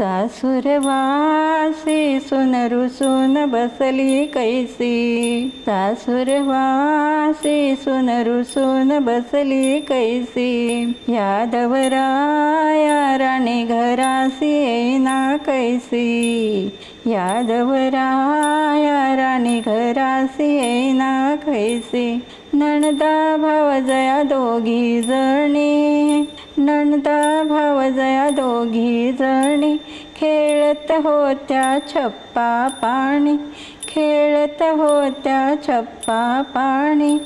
सासुरवासी सुन रुसून बसली कैसी? सासुरवासी सुन रुसून बसली कैसी? यादवराया राणी घरासी येईना कैसी? यादवराया राणी घरासी येईना कैसी? नणदा भाव जया दोघी जणी नणदा भाव जया दोघी जणी खेळत होत्या छप्पा पाणी खेळत होत्या छप्पा पाणी.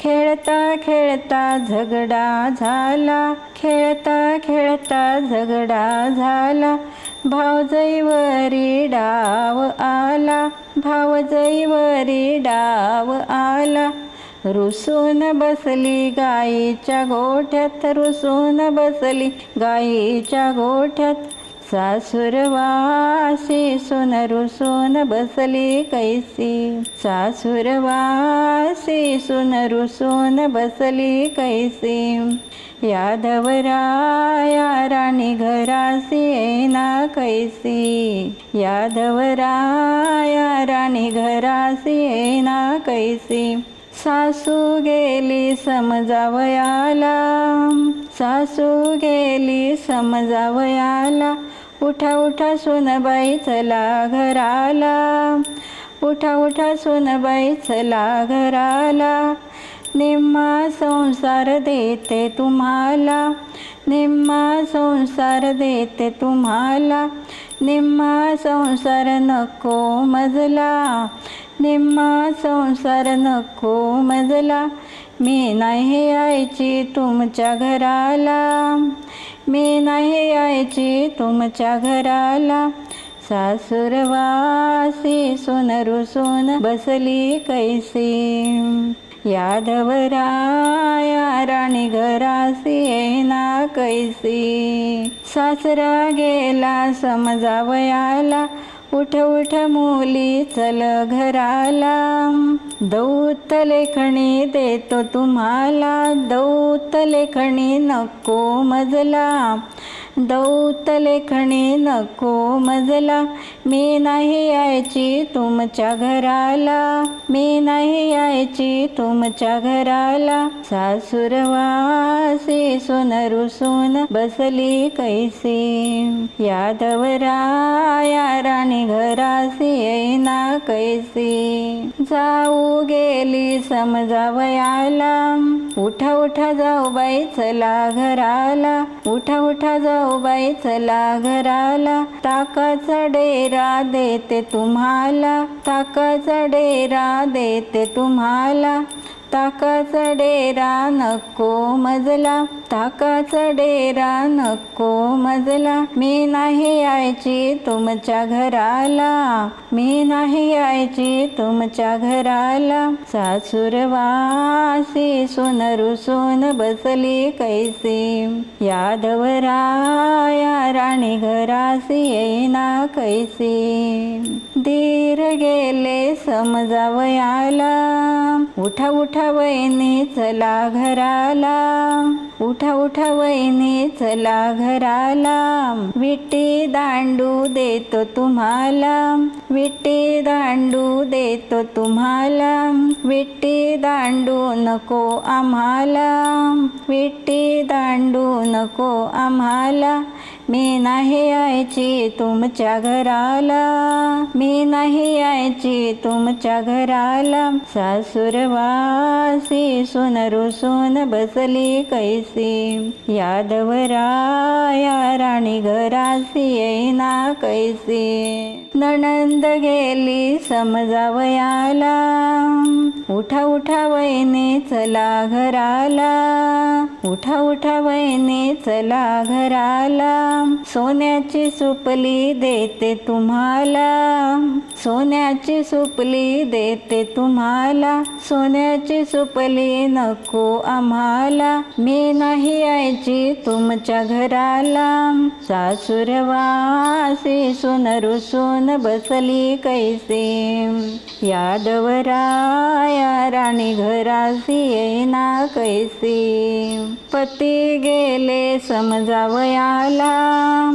खेळता खेळता झगडा झाला खेळता खेळता झगडा झाला. भावजईवरी डाव आला भावजईवरी डाव आला. रुसून बसली गाईच्या गोठ्यात रुसून बसली गाईच्या गोठ्यात. सासुरवासी सुन रुसून बसली कैसी। सासुरवासी सुन रुसून बसली कैसी। यादवराया राणी घरासी येना कैसी। यादवराया राणी घरासी येना कैसी। सासू गेली समजावयाला सासू गेली समजावयाला उठा उठा सुनबाई चला घराला. उठा उठा सुनबाई चला घराला. निम्मा संसार देते तुम्हाला. निम्मा संसार देते तुम्हाला. निम्मा संसार नको मजला. निम्मा संसार नको मजला. मी नाही यायची तुमच्या घराला. मी नाही यायची तुमच्या घराला. सासुरवासी सुन रुसून बसली कैसी. यादवराया राणी घरासी येना कैसी. सासरा गेला समजावयाला. उठ उठ मुली चल घराला. दौत लेखणी देतो तुम्हाला. दौत लेखणी नको मजला. दौत लेखणी नको मजला. मी नाही यायची तुमच्या घराला. मी नाही यायची तुमच्या घराला. सासुरवासी सुन रुसून बसली कैसी. यादवराया राणी घरासी येईना कैसी. जाऊ गेली समजावयाला. उठा उठा जाऊ बाई चला घराला. उठा उठा जाऊ बाई चला घराला ताकाचा डेरा देते तुम्हाला ताकाचा डेरा देते तुम्हाला. ताकाचा डेरा नको मजला ताकाचा डेरा नको मजला. मी नाही यायची तुमच्या घराला मी नाही यायची तुमच्या घराला. सासुरवासी सुन रुसून बसली कैसी यादवराया राणी घरासी येईना कैसी. धीर गेले समजावयाला उठा उठा वयने चला घराला. उठा उठा वहिनी चला घराला. विटी दांडू देतो तुम्हाला. विटी दांडू देतो तुम्हाला. विटी दांडू नको आम्हाला. विटी दांडू नको आम्हाला. मी नाही यायची तुमच्या घराला. मी नाही यायची तुमच्या घराला. सासूर वासी सुन रुसून बसली कैसी? यादवराया राणी घरासी येईना कैसी? नणंद गेली समजावयाला उठा उठा वयने चला घराला. उठा उठा वयने चला घराला. सोन्याची सुपली देते तुम्हाला. सोन्याची सुपली देते तुम्हाला. सोन्याची सुपली नको आम्हाला. मी नाही यायची तुमच्या घराला. सासुरवासी सुन रुसून बसली कैसे? यादवराया राणी घरासी येईना कैसे? पती गेले समजावयाला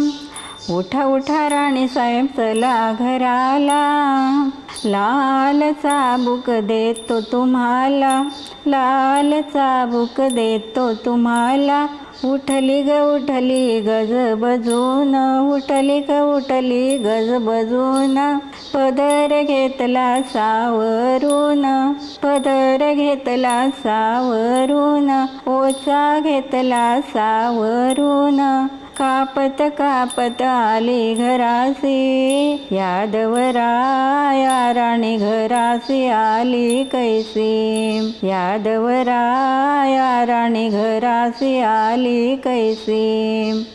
उठा उठा राणी साहेब चला घराला. लाल चाबूक देतो तुम्हाला लाल चाबूक देतो तुम्हाला. उठली ग उठली गज बजून. उठली ग उठली गज बजून. पदर घेतला सावरून. पदर घेतला सावरून. ओचा घेतला सावरून. कापत कापत आली घरासी यादवराया राणी घरासी आली कैसी. यादवराया राणी घरासी आली कैसी.